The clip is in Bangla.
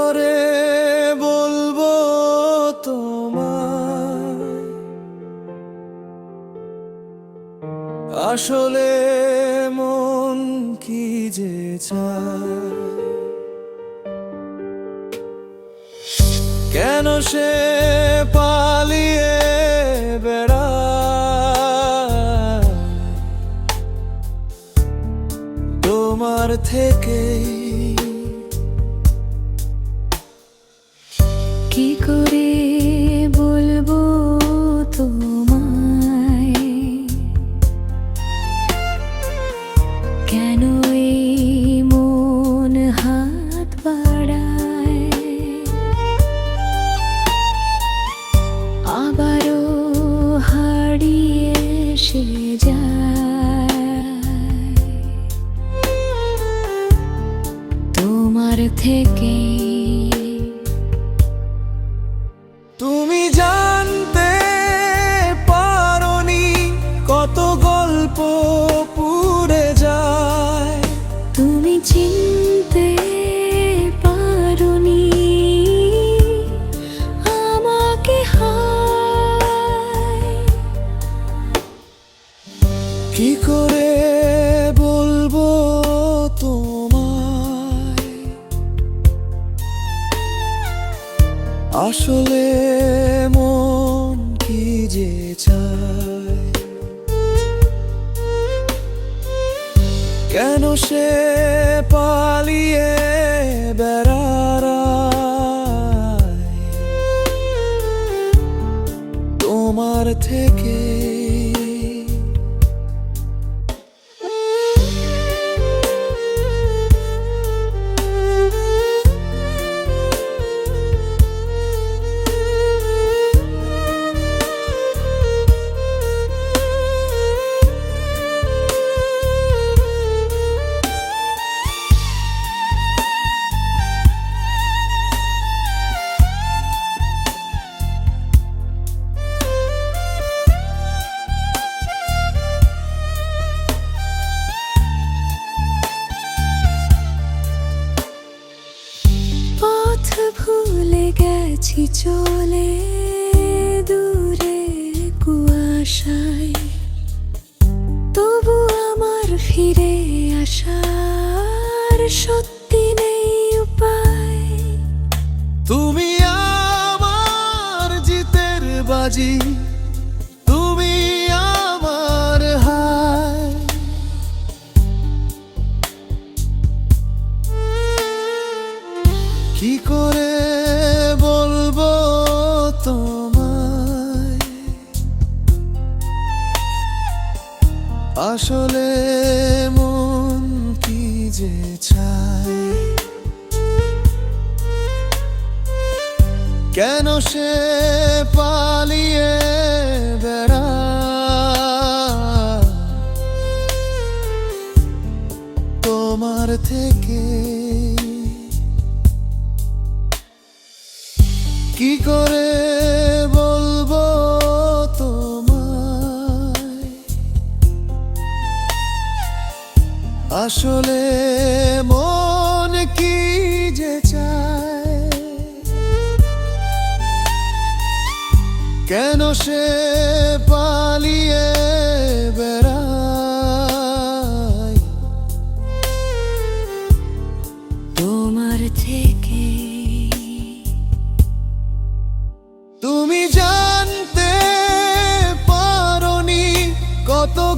করে বলব আসলে মন কি যে কেন সে পালিয়ে বেড়ায়? তোমার থেকেই কি করে বলব তোমায়? কেন মন হাত বাড়ায়? আবারও হারিয়ে সে যায়। তোমার থেকে করে বলব আসলে মন কি যে চায়? কেন সে পালিয়ে বেড়ায়? তোমার গেছি চলে দূরে কুয়াশায়। তবু আমার ফিরে আসার সত্যি নেই উপায়। তুমি আমার জিতের বাজি। আসলে মন কি যে চায়? কেন সে পালিয়ে বেড়ায় তোমার থেকে কি করে আসলে মন কি যে চায়? কেন সে পালিয়ে বেড়ায়? তোমার থেকে তুমি জানতে পারি কত